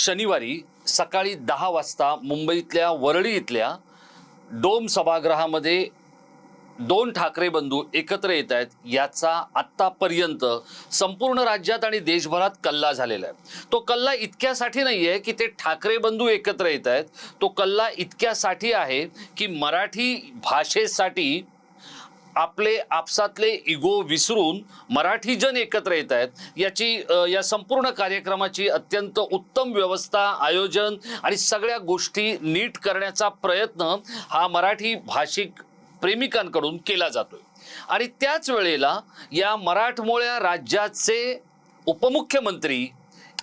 शनिवारी सकाळी दहा वाजता मुंबईतल्या वरळी इथल्या डोम सभागृहामध्ये दोन ठाकरे बंधू एकत्र येत आहेत. याचा आत्तापर्यंत संपूर्ण राज्यात आणि देशभरात कल्ला झालेला आहे. तो कल्ला इतक्यासाठी नाही आहे की ते ठाकरे बंधू एकत्र येत आहेत. तो कल्ला इतक्यासाठी आहे की मराठी भाषेसाठी आपले आपसातले इगो विसरून मराठी जन एकत्र येत आहेत. याची या संपूर्ण कार्यक्रमाची अत्यंत उत्तम व्यवस्था आयोजन आणि सगळ्या गोष्टी नीट करण्याचा प्रयत्न हा मराठी भाषिक प्रेमिकांकडून केला जातोय. आणि त्याच वेळेला या मराठमोळ्या राज्याचे उपमुख्यमंत्री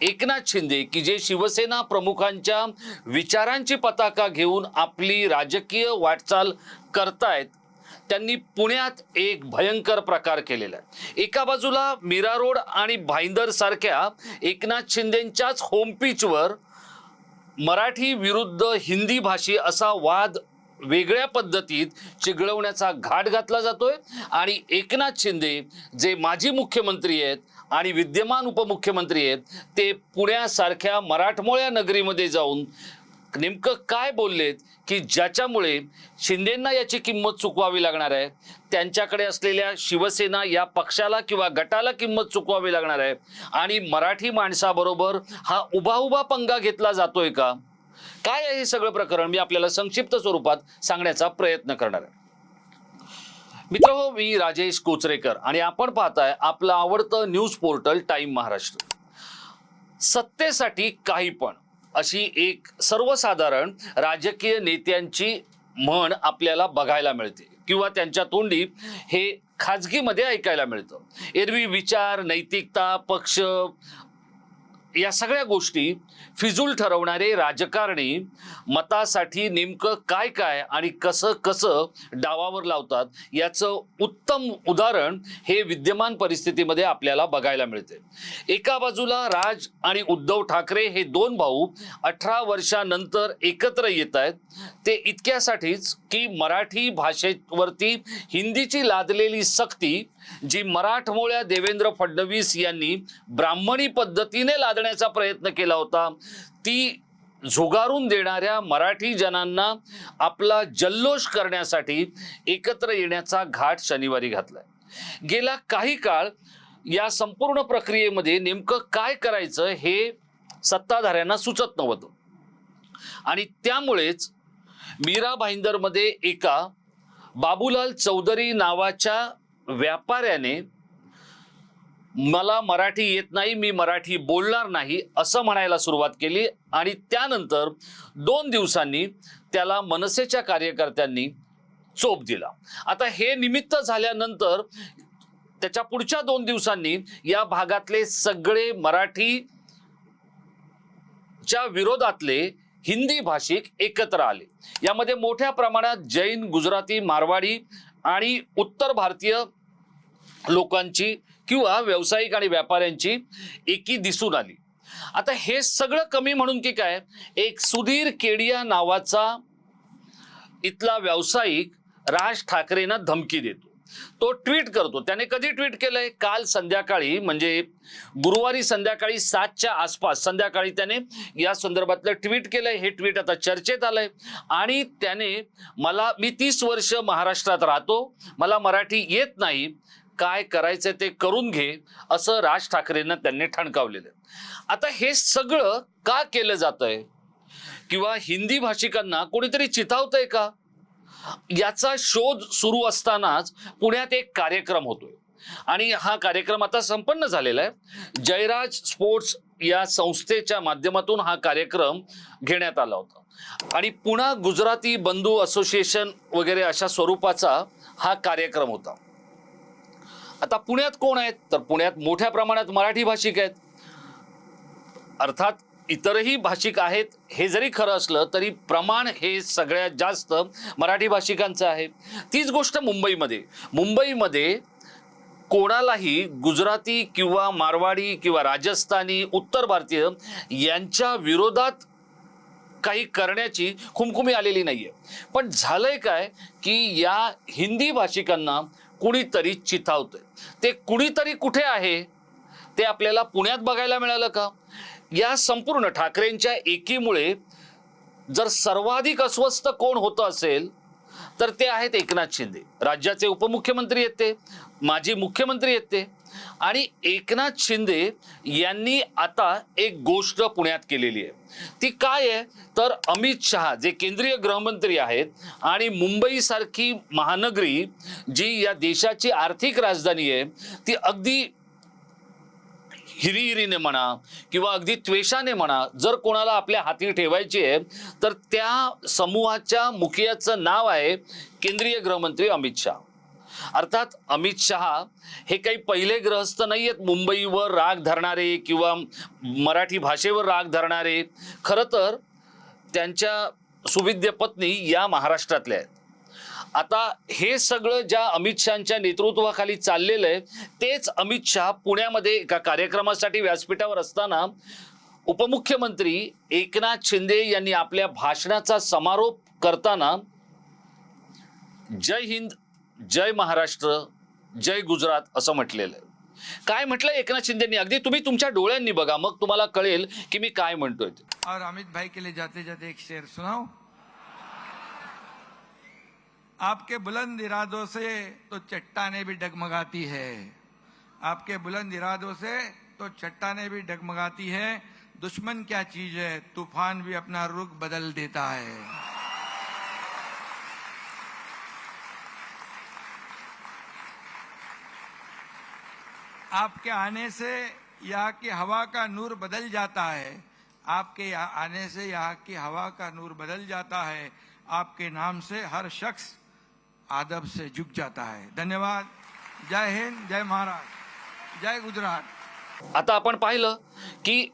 एकनाथ शिंदे की जे शिवसेना प्रमुखांच्या विचारांची पताका घेऊन आपली राजकीय वाटचाल करतायत त्यांनी पुण्यात एक भयंकर प्रकार केलेला आहे. एका बाजूला मीरा रोड आणि भाईंदर सारख्या एकनाथ शिंदेंच्याच होमपीचवर मराठी विरुद्ध हिंदी भाषी असा वाद वेगळ्या पद्धतीत चिघळवण्याचा घाट घातला जातोय. आणि एकनाथ शिंदे जे माजी मुख्यमंत्री आहेत आणि विद्यमान उपमुख्यमंत्री आहेत ते पुण्यासारख्या मराठमोळ्या नगरीमध्ये जाऊन नेमकं काय बोललेत की ज्याच्यामुळे शिंदेंना याची किंमत चुकवावी लागणार आहे? त्यांच्याकडे असलेल्या शिवसेना या पक्षाला किंवा गटाला किंमत चुकवावी लागणार आहे? आणि मराठी माणसाबरोबर हा उभा उभा पंगा घेतला जातोय का? काय आहे हे सगळं प्रकरण? मी आपल्याला संक्षिप्त स्वरूपात सांगण्याचा प्रयत्न करणार आहे. मित्र हो मी राजेश कोचरेकर आणि आपण पाहताय आपलं आवडतं न्यूज पोर्टल टाइम महाराष्ट्र. सत्तेसाठी काही पण. अशी एक सर्वसाधारण राजकीय नेत्यांची म्हण आपल्याला बघायला मिळते. किंवा त्यांच्या तोंडी हे खाजगीमध्ये ऐकायला मिळतं. एरवी विचार नैतिकता पक्ष या सगळ्या गोष्टी फिजूल ठरवणारे राजकारणी मतासाठी नेमकं काय काय आणि कसं कसं डावावर लावतात याचं उत्तम उदाहरण हे विद्यमान परिस्थितीमध्ये आपल्याला बघायला मिळते. एका बाजूला राज आणि उद्धव ठाकरे हे दोन भाऊ अठरा वर्षानंतर एकत्र येत आहेत. ते इतक्यासाठीच की मराठी भाषेवरती हिंदीची लादलेली सक्ती जी मराठमोळ्या देवेंद्र फडणवीस यांनी ब्राह्मणी पद्धतीने लादण्याचा प्रयत्न केला होता ती झुगारून देणाऱ्या मराठी जनांना आपला जल्लोष करण्यासाठी एकत्र येण्याचा घाट शनिवारी घातलाय. गेला काही काळ या संपूर्ण प्रक्रियेमध्ये नेमकं काय करायचं हे सत्ताधाऱ्यांना सुचत नव्हतं. आणि त्यामुळेच मीरा भाईंदरमध्ये एका बाबूलाल चौधरी नावाच्या व्यापाऱ्याने मला मराठी येत नाही मी मराठी बोलणार नाही असं म्हणायला सुरुवात केली आणि त्यानंतर दोन दिवसांनी त्याला मनसेच्या कार्यकर्त्यांनी चोप दिला. आता हे निमित्त झाल्यानंतर त्याच्या पुढच्या दोन दिवसांनी या भागातले सगळे मराठी च्या विरोधातले हिंदी भाषिक एकत्र आले. यामध्ये मोठ्या प्रमाणात जैन गुजराती मारवाडी आणि उत्तर भारतीय लोकांची किंवा व्यावसायिक आणि व्यापाऱ्यांची एकी दिसून आली. आता हे सगळं कमी म्हणून की काय? एक सुधीर केडिया नावाचा इथला व्यावसायिक राज ठाकरेंना धमकी देतो. तो ट्विट करतो. त्याने कधी ट्विट केलंय? काल संध्याकाळी म्हणजे गुरुवारी संध्याकाळी सातच्या आसपास संध्याकाळी त्याने या संदर्भातलं ट्विट केलंय. हे ट्विट आता चर्चेत आलंय. आणि त्याने मला मी तीस वर्ष महाराष्ट्रात राहतो. मला मराठी येत नाही. काय करायचं ते करून घे असं राज ठाकरेंना त्यांनी ठणकावलेलं आता हे सगळं का केलं जातंय? किंवा हिंदी भाषिकांना कोणीतरी चितावतंय का? याचा शोध सुरू असतानाच पुण्यात एक कार्यक्रम होतोय. आणि हा कार्यक्रम आता संपन्न झालेला आहे. जयराज स्पोर्ट्स या संस्थेच्या माध्यमातून हा कार्यक्रम घेण्यात आला होता. आणि पुणा गुजराती बंधू असोसिएशन वगैरे अशा स्वरूपाचा हा कार्यक्रम होता. आता पुण्यात कोण आहेत? तर पुण्यात मोठ्या प्रमाणात मराठी भाषिक आहेत. अर्थात इतरही भाषिक आहेत हे जरी खरं असलं तरी प्रमाण हे सगळ्यात जास्त मराठी भाषिकांचं आहे. तीच गोष्ट मुंबईमध्ये. मुंबईमध्ये कोणालाही गुजराती किंवा मारवाडी किंवा राजस्थानी उत्तर भारतीय यांच्या विरोधात काही करण्याची खुमखुमी आलेली नाहीये. पण झालंय काय की या हिंदी भाषिकांना कुणीतरी चिथावतंय. ते कुणीतरी कुठे आहे? ते आपल्याला पुण्यात बघायला मिळालं का? या संपूर्ण ठाकरेंच्या एकीमुळे जर सर्वाधिक अस्वस्थ कोण होतं असेल तर ते आहेत एकनाथ शिंदे. राज्याचे उपमुख्यमंत्री आहेत ते माजी मुख्यमंत्री आहेत ते. आणि एकनाथ शिंदे यांनी आता एक गोष्ट पुण्यात केलेली आहे. ती काय आहे? तर अमित शहा जे केंद्रीय गृहमंत्री आहेत आणि मुंबईसारखी महानगरी जी या देशाची आर्थिक राजधानी आहे ती अगदी हिरीहिरीने म्हणा किंवा अगदी त्वेषाने म्हणा जर कोणाला आपल्या हाती ठेवायची आहे तर त्या समूहाच्या मुखियाचं नाव आहे केंद्रीय गृहमंत्री अमित शहा. अर्थात अमित शहा हे काही पहिले ग्रहस्थ नाही आहेत मुंबईवर राग धरणारे किंवा मराठी भाषेवर राग धरणारे. खरं तर त्यांच्या सुविद्य पत्नी या महाराष्ट्रातल्या आहेत. आता हे सगळं ज्या अमित शहाच्या नेतृत्वाखाली चाललेलं आहे तेच अमित शहा पुण्यामध्ये एका कार्यक्रमासाठी व्यासपीठावर असताना उपमुख्यमंत्री एकनाथ शिंदे यांनी आपल्या भाषणाचा समारोप करताना जय हिंद जय महाराष्ट्र जय गुजरात असं म्हटलेलं आहे. काय म्हटलं एकनाथ शिंदेनी? अगदी तुम्ही तुमच्या डोळ्यांनी बघा मग तुम्हाला कळेल की मी काय म्हणतोय और अमित भाई के लिए जाते जाते एक शेर सुनाओ. आपके बुलंद इरादों से तो चट्टाने भी डगमगाती है। आपके बुलंद इरादों से तो चट्टाने भी डगमगाती है। दुश्मन क्या चीज़ है? तूफ़ान भी अपना रुख बदल देता है। आपके आने से यहाँ की हवा का नूर बदल जाता है। आपके आने से यहाँ की हवा का नूर बदल जाता है। आपके नाम से हर शख्स आदब से झुक जाता है। धन्यवाद। जय हिंद जय महाराष्ट्र जय गुजरात। आता आपण पाहिलं की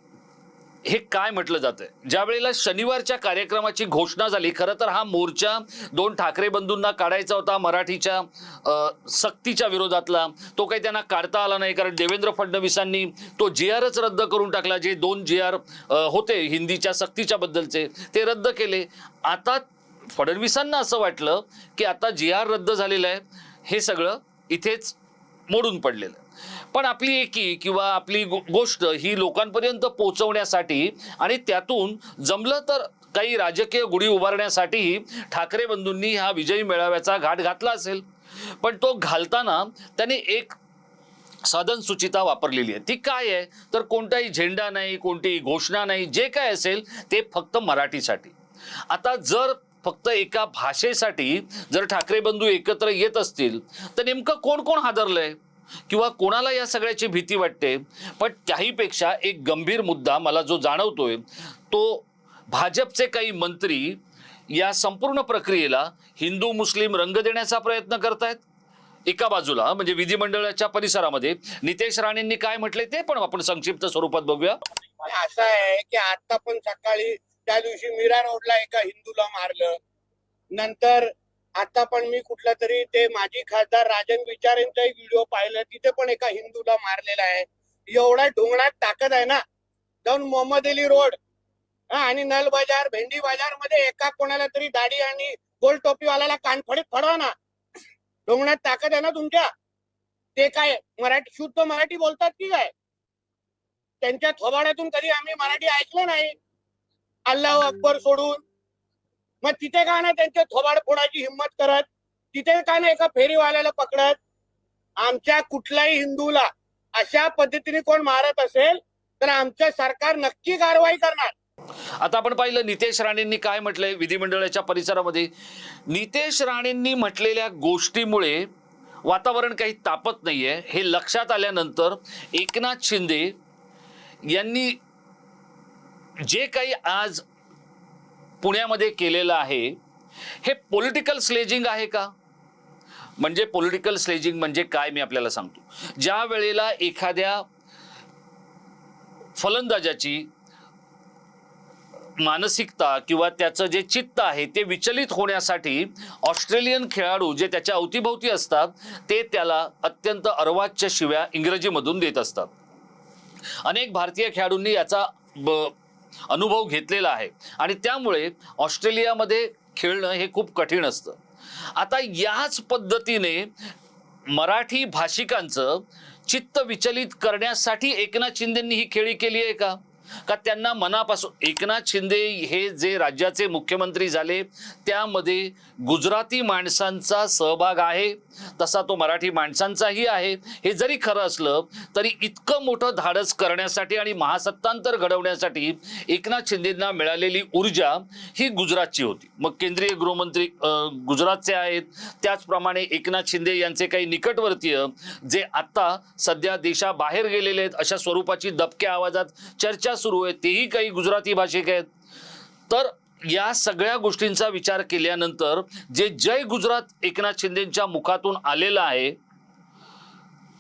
हे काय म्हटलं जातं ज्या वेळेला शनिवारच्या कार्यक्रमाची घोषणा झाली खरं तर हा मोर्चा दोन ठाकरे बंधूंना काढायचा होता मराठीच्या सक्तीच्या विरोधातला. तो काही त्यांना काढता आला नाही कारण देवेंद्र फडणवीसांनी तो जे आरच रद्द करून टाकला जे दोन जे आर होते हिंदीच्या सक्तीच्या बद्दलचे ते रद्द केले. आता फडणवीसांना असं वाटलं की आता जे आर रद्द झालेलं आहे हे सगळं इथेच मोडून पडलेलं आहे. पण आपली एकी किंवा आपली गो- गोष्ट ही लोकांपर्यंत पोहोचवण्यासाठी आणि त्यातून जमलं तर काही राजकीय गुढी उभारण्यासाठीही ठाकरे बंधूंनी हा विजयी मेळाव्याचा घाट घातला असेल. पण तो घालताना त्यांनी एक साधन सुचिता वापरलेली आहे. ती काय आहे? तर कोणताही झेंडा नाही कोणतीही घोषणा नाही जे काय असेल ते फक्त मराठीसाठी. आता जर फक्त एका भाषेसाठी जर ठाकरे बंधू एकत्र येत असतील तर नेमकं कोण कोण हादरलंय? किंवा कोणाला या सगळ्याची भीती वाटते? पण त्याहीपेक्षा एक गंभीर मुद्दा मला जो जाणवतोय तो भाजपचे काही मंत्री या संपूर्ण प्रक्रियेला हिंदू मुस्लिम रंग देण्याचा प्रयत्न करतायत. एका बाजूला म्हणजे विधिमंडळाच्या परिसरामध्ये नितेश राणेंनी काय म्हटले ते पण आपण संक्षिप्त स्वरूपात बघूया. असं आहे की आता पण सकाळी त्या दिवशी मीरा रोडला एका हिंदूला मारलं. नंतर आता पण मी कुठला तरी ते माजी खासदार राजन विचारेंचा एक व्हिडिओ पाहिला. तिथे पण एका हिंदूला मारलेला आहे. एवढा ढोंगणात ताकद आहे ना. जाऊन मोहम्मद अली रोड आणि नल बाजार भेंडी बाजारमध्ये एका कोणाला तरी दाढी आणि गोल टोपीवाल्याला कानफडीत फडवा ना. ढोंगणात ताकद आहे ना तुमच्या? ते काय मराठी शुद्ध मराठी बोलतात की काय? त्यांच्या थोबाड्यातून कधी आम्ही मराठी ऐकलं नाही. अल्लाह अकबर सोडून. मग तिथे का ना त्यांच्या थोबाड फोडायची हिंमत करत? तिथे का ना एका फेरीवाल्याला पकडत? आमच्या कुठल्याही हिंदूला अशा पद्धतीने कोण मारत असेल तर आमचं सरकार नक्की कारवाई करणार. आता आपण पाहिलं नितेश राणेंनी काय म्हटलंय विधिमंडळाच्या परिसरामध्ये. नितेश राणेंनी म्हटलेल्या गोष्टीमुळे वातावरण काही तापत नाहीये. हे लक्षात आल्यानंतर एकनाथ शिंदे यांनी जे काही आज पुण्यामध्ये केलेलं आहे हे पॉलिटिकल स्लेजिंग आहे का? म्हणजे पॉलिटिकल स्लेजिंग म्हणजे काय मी आपल्याला सांगतो. ज्या वेळेला एखाद्या फलंदाजाची मानसिकता किंवा त्याचं जे चित्त आहे ते विचलित होण्यासाठी ऑस्ट्रेलियन खेळाडू जे त्याच्या अवतीभोवती असतात ते त्याला अत्यंत अर्वाच्य शिव्या इंग्रजीमधून देत असतात. अनेक भारतीय खेळाडूंनी याचा ब- अनुभव घेतलेला आहे. आणि त्यामुळे ऑस्ट्रेलियामध्ये खेळणं हे खूप कठीण असतं. आता याच पद्धतीने मराठी भाषिकांचं चित्त विचलित करण्यासाठी एकनाथ शिंदेंनी ही खेळी केली आहे का? का त्यांना मनापासून एकनाथ शिंदे हे जे राज्याचे मुख्यमंत्री झाले त्यामध्ये गुजराती माणसांचा सहभाग आहे तसा तो मराठी माणसांचाही आहे. हे जरी खरं असलं तरी इतकं मोठं धाडस करण्यासाठी आणि महासत्तांतर घडवण्यासाठी एकनाथ शिंदेंना मिळालेली ऊर्जा ही गुजरातची होती. मग केंद्रीय गृहमंत्री गुजरातचे आहेत. त्याचप्रमाणे एकनाथ शिंदे यांचे काही निकटवर्तीय जे आत्ता सध्या देशाबाहेर गेलेले आहेत अशा स्वरूपाची दबक्या आवाजात चर्चा सुरू आहेत तेही काही गुजराती भाषिक आहेत. तर या सगळ्या गोष्टींचा विचार केल्यानंतर जे जय गुजरात एकनाथ शिंदेच्या मुखातून आलेला आहे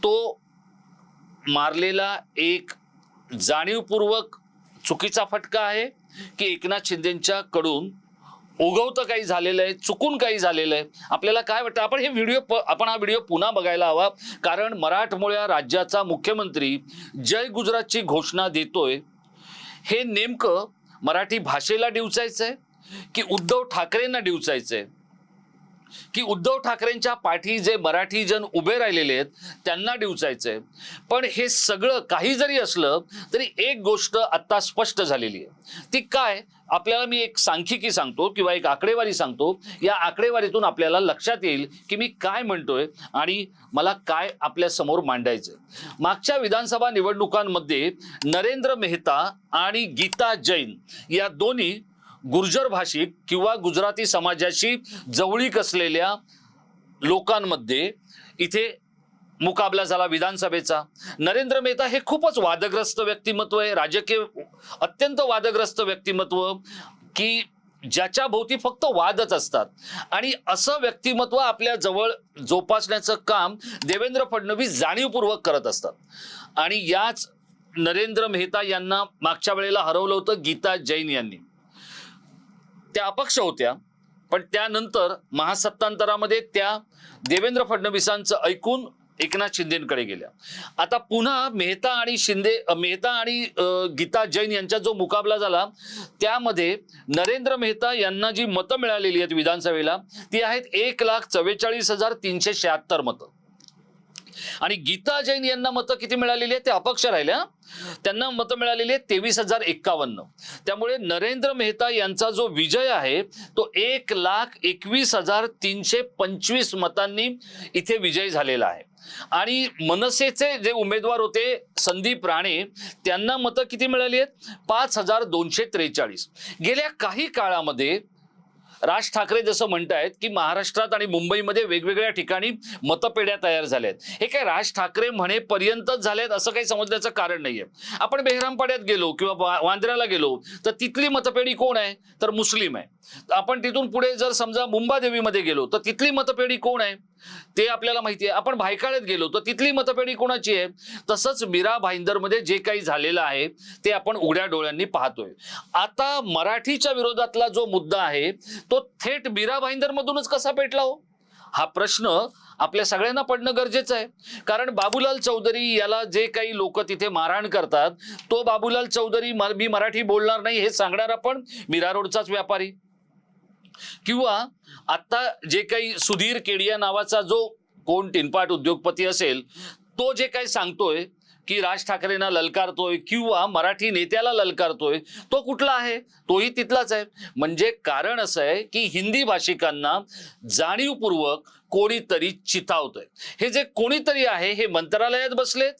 तो मारलेला एक जाणीवपूर्वक चुकीचा फटका आहे की एकनाथ शिंदेच्या कडून उगवतं काही झालेलं आहे चुकून काही झालेलं आहे. आपल्याला काय वाटतं? आपण हे व्हिडिओ आपण हा व्हिडिओ पुन्हा बघायला हवा. कारण मराठमोळ्या राज्याचा मुख्यमंत्री जय गुजरातची घोषणा देतोय. हे नेमकं मराठी भाषेला डिवचायचं आहे की उद्धव ठाकरेंना डिवचायचं आहे की उद्धव ठाकरेंच्या पाठी जे मराठी जन उभे राहिलेले आहेत त्यांना डिवचायचंय? पण हे सगळं काही जरी असलं तरी एक गोष्ट आत्ता स्पष्ट झालेली आहे. ती काय? आपल्याला मी एक सांख्यिकी सांगतो किंवा एक आकडेवारी सांगतो. या आकडेवारीतून आपल्याला लक्षात येईल की मी काय म्हणतोय आणि मला काय आपल्यासमोर मागच्या विधानसभा निवडणुकांमध्ये नरेंद्र मेहता आणि गीता जैन या दोन्ही गुर्जर भाषिक किंवा गुजराती समाजाशी जवळीक असलेल्या लोकांमध्ये इथे मुकाबला झाला विधानसभेचा. नरेंद्र मेहता हे खूपच वादग्रस्त व्यक्तिमत्व आहे. राजकीय अत्यंत वादग्रस्त व्यक्तिमत्व की ज्याच्या भोवती फक्त वादच असतात. आणि असं व्यक्तिमत्व आपल्या जवळ जोपासण्याचं काम देवेंद्र फडणवीस जाणीवपूर्वक करत असतात. आणि याच नरेंद्र मेहता यांना मागच्या वेळेला हरवलं होतं गीता जैन यांनी. त्या अपक्ष होत्या पण त्यानंतर महासत्तांतरामध्ये त्या देवेंद्र फडणवीसांचं ऐकून एकनाथ शिंदेकडे गेल्या. आता पुन्हा मेहता आणि शिंदे मेहता आणि गीता जैन यांचा जो मुकाबला झाला त्यामध्ये नरेंद्र मेहता यांना जी मतं मिळालेली आहेत विधानसभेला ती आहेत एक लाख चव्वेचाळीस हजार तीनशे शहात्तर मतं. आणि गीता जैन यांना मतं किती मिळालेली आहेत? ते अपक्ष राहिल्या त्यांना मतं मिळालेली आहेत तेवीस हजार एक्कावन्न. त्यामुळे नरेंद्र मेहता यांचा जो विजय आहे तो एक लाख एकवीस हजार तीनशे पंचवीस मतांनी इथे विजय झालेला आहे. आणि मनसेचे जे उमेदवार होते संदीप राणे त्यांना मतं किती मिळाली आहेत? पाच हजार दोनशे त्रेचाळीस. गेल्या काही काळामध्ये राज ठाकरे जसं म्हणतायत की महाराष्ट्रात आणि मुंबईमध्ये वेगवेगळ्या ठिकाणी मतपेढ्या तयार झाल्या आहेत हे काय राज ठाकरे म्हणेपर्यंतच झालेत असं काही समजण्याचं कारण नाहीये. आपण बेहरामपाड्यात गेलो किंवा वांद्र्याला गेलो तर तिथली मतपेढी कोण आहे? तर मुस्लिम आहे. आपण तिथून पुढे जर समजा मुंबादेवीमध्ये गेलो तर तिथली मतपेढी कोण आहे? ते आपल्याला माहिती आहे आपण भायखळ्यात गेलो तर तिथली मतपेढी कोणाची आहे? तसंच मीरा भाईंदरमध्ये जे काही झालेलं आहे ते आपण उघड्या डोळ्यांनी पाहतोय. आता मराठीच्या विरोधातला जो मुद्दा आहे तो थेट मीरा भाईंदरमधूनच कसा पेटला हो? हा प्रश्न आपल्या सगळ्यांना पडणं गरजेचं आहे. कारण बाबूलाल चौधरी याला जे काही लोक तिथे मारहाण करतात तो बाबूलाल चौधरी मी मराठी बोलणार नाही हे सांगणारा पण मीरा रोडचाच व्यापारी. किंवा आता जे काही सुधीर केडिया नावाचा जो कोण टिनपाट उद्योगपती असेल तो जे काही सांगतोय की राज ठाकरेंना ललकारतोय किंवा मराठी नेत्याला ललकारतोय तो कुठला आहे? तोही तिथलाच आहे. म्हणजे कारण असं आहे की हिंदी भाषिकांना जाणीवपूर्वक कोणीतरी चितावतोय. हे जे कोणीतरी आहे हे मंत्रालयात बसलेत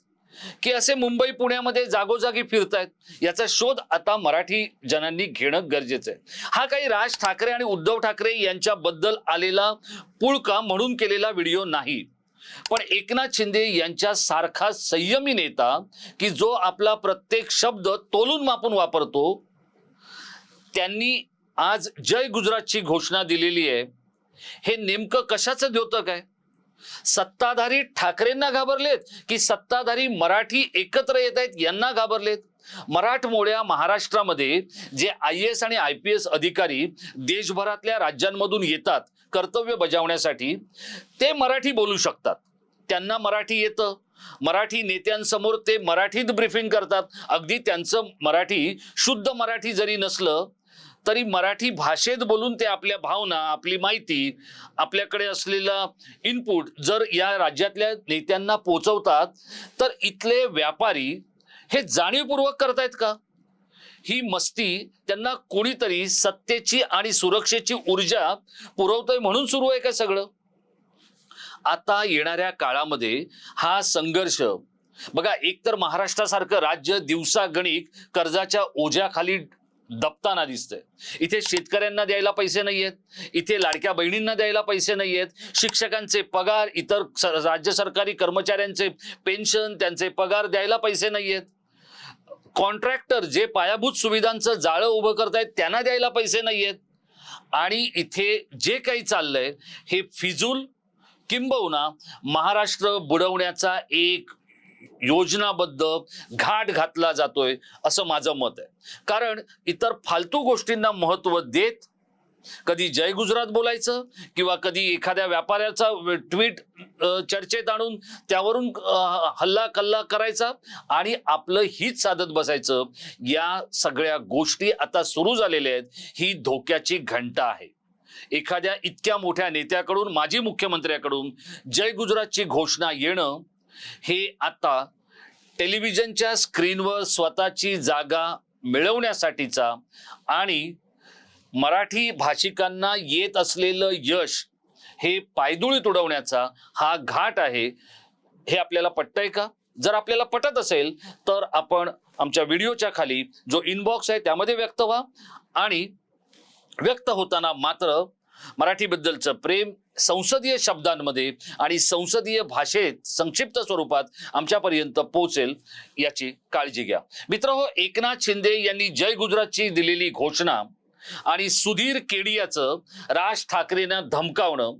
की असे मुंबई पुण्यामध्ये जागोजागी फिरतायत याचा शोध आता मराठी जनांनी घेणं गरजेचं आहे. हा काही राज ठाकरे आणि उद्धव ठाकरे यांच्याबद्दल आलेला पुळका म्हणून केलेला व्हिडिओ नाही. पण एकनाथ शिंदे यांच्या सारखा संयमी नेता की जो आपला प्रत्येक शब्द तोलून मापून वापरतो त्यांनी आज जय गुजरातची घोषणा दिलेली आहे. हे नेमकं कशाचं द्योतक आहे? सत्ताधारी ठाकरेंना घाबरलेत की सत्ताधारी मराठी एकत्र येत आहेत यांना घाबरलेत? मराठमोळ्या महाराष्ट्रामध्ये जे I A S I P S अधिकारी देशभरातल्या राज्यांमधून येतात कर्तव्य बजावण्यासाठी ते मराठी बोलू शकतात. त्यांना मराठी येतं. मराठी नेत्यांसमोर ते मराठीत ब्रीफिंग करतात. अगदी त्यांचं मराठी शुद्ध मराठी जरी नसलं तरी मराठी भाषेत बोलून ते आपल्या भावना आपली माहिती आपल्याकडे असलेला इनपुट जर या राज्यातल्या नेत्यांना पोचवतात तर इथले व्यापारी हे जाणीवपूर्वक करतायत का? ही मस्ती त्यांना कोणीतरी सत्तेची आणि सुरक्षेची ऊर्जा पुरवतोय म्हणून सुरू आहे का सगळं? आता येणाऱ्या काळामध्ये हा संघर्ष बघा एकतर महाराष्ट्रासारखं राज्य दिवसागणिक कर्जाच्या ओझ्याखाली दबताना दिसतंय. इथे शेतकऱ्यांना द्यायला पैसे नाहीयेत. इथे लाडक्या बहिणींना द्यायला पैसे नाहीयेत. शिक्षकांचे पगार इतर स- राज्य सरकारी कर्मचाऱ्यांचे पेन्शन त्यांचे पगार द्यायला पैसे नाहीयेत. कॉन्ट्रॅक्टर जे पायाभूत सुविधांचं जाळं उभं करतायत त्यांना द्यायला पैसे नाहीयेत. आणि इथे जे काही चाललंय हे फिजूल किंबहुना महाराष्ट्र बुडवण्याचा एक योजनाबद्ध घाट घातला जातोय असं माझं मत आहे. कारण इतर फालतू गोष्टींना महत्त्व देत कधी जय गुजरात बोलायचं किंवा कधी एखाद्या व्यापाऱ्याचा ट्विट चर्चेत आणून त्यावरून हल्ला कल्ला करायचा आणि आपलं हित साधत बसायचं या सगळ्या गोष्टी आता सुरू झालेल्या आहेत. ही धोक्याची घंटा आहे. एखाद्या इतक्या मोठ्या नेत्याकडून माजी मुख्यमंत्र्याकडून जय गुजरातची घोषणा येणं हे आता टेलिव्हिजनच्या स्क्रीनवर स्वतःची जागा मिळवण्यासाठीचा आणि मराठी भाषिकांना येत असलेलं यश हे पायदुळी तुडवण्याचा हा घाट आहे. हे आपल्याला पटतंय का? जर आपल्याला पटत असेल तर आपण आमच्या व्हिडिओच्या खाली जो इनबॉक्स आहे त्यामध्ये व्यक्त व्हा. आणि व्यक्त होताना मात्र मराठीबद्दलचं प्रेम संसदीय शब्दांमध्ये आणि संसदीय भाषेत संक्षिप्त स्वरूपात आमच्यापर्यंत पोहोचेल याची काळजी घ्या. मित्र हो एकनाथ शिंदे यांनी जय गुजरातची दिलेली घोषणा आणि सुधीर केडियाचं राज ठाकरेंना धमकावणं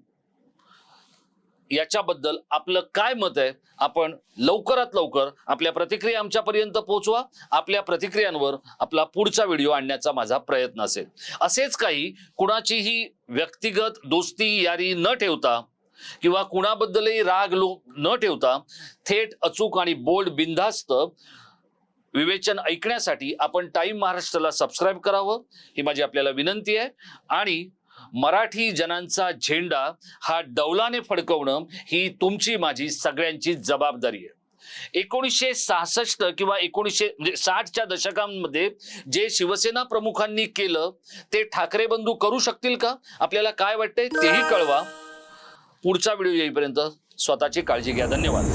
याच्याबद्दल आपलं काय मत आहे आपण लवकरात लवकर आपल्या प्रतिक्रिया आमच्यापर्यंत पोहोचवा. आपल्या प्रतिक्रियांवर आपला पुढचा व्हिडिओ आणण्याचा माझा प्रयत्न असेल. असेच काही कुणाचीही व्यक्तिगत दोस्ती यारी न ठेवता किंवा कुणाबद्दलही राग लो न ठेवता थेट अचूक आणि बोल्ड बिनधास्त विवेचन ऐकण्यासाठी आपण टाईम महाराष्ट्राला सबस्क्राईब करावं. ही माझी आपल्याला विनंती आहे. आणि मराठी जनांचा झेंडा हा डौलाने फडकवणं ही तुमची माझी सगळ्यांची जबाबदारी आहे. एकोणीसशे सहासष्ट किंवा एकोणीसशे म्हणजे साठच्या दशकांमध्ये जे शिवसेना प्रमुखांनी केलं ते ठाकरे बंधू करू शकतील का? आपल्याला काय वाटतंय तेही कळवा. पुढचा व्हिडिओ येईपर्यंत स्वतःची काळजी घ्या. धन्यवाद.